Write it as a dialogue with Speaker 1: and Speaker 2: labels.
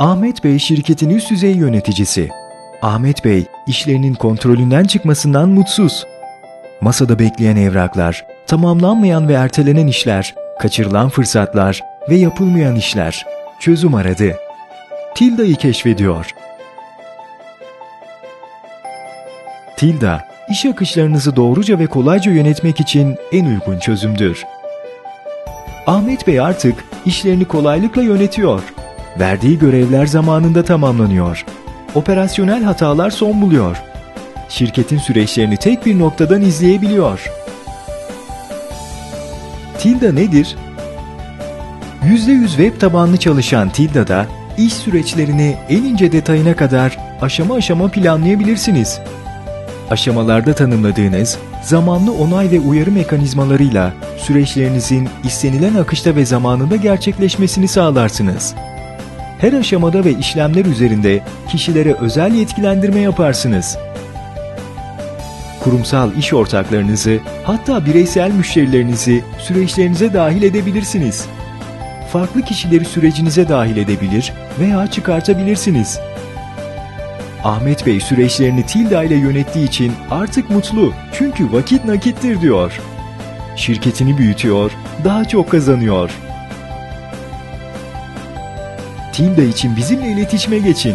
Speaker 1: Ahmet Bey şirketin üst düzey yöneticisi. Ahmet Bey işlerinin kontrolünden çıkmasından mutsuz. Masada bekleyen evraklar, tamamlanmayan ve ertelenen işler, kaçırılan fırsatlar ve yapılmayan işler. Çözüm aradı. Tilda'yı keşfediyor. Tilda, iş akışlarınızı doğruca ve kolayca yönetmek için en uygun çözümdür. Ahmet Bey artık işlerini kolaylıkla yönetiyor. Verdiği görevler zamanında tamamlanıyor. Operasyonel hatalar son buluyor. Şirketin süreçlerini tek bir noktadan izleyebiliyor. Tilda nedir? %100 web tabanlı çalışan Tilda'da iş süreçlerini en ince detayına kadar aşama aşama planlayabilirsiniz. Aşamalarda tanımladığınız zamanlı onay ve uyarı mekanizmalarıyla süreçlerinizin istenilen akışta ve zamanında gerçekleşmesini sağlarsınız. Her aşamada ve işlemler üzerinde kişilere özel yetkilendirme yaparsınız. Kurumsal iş ortaklarınızı, hatta bireysel müşterilerinizi süreçlerinize dahil edebilirsiniz. Farklı kişileri sürecinize dahil edebilir veya çıkartabilirsiniz. Ahmet Bey süreçlerini Tilda ile yönettiği için artık mutlu çünkü vakit nakittir diyor. Şirketini büyütüyor, daha çok kazanıyor. Tilda için bizimle iletişime geçin.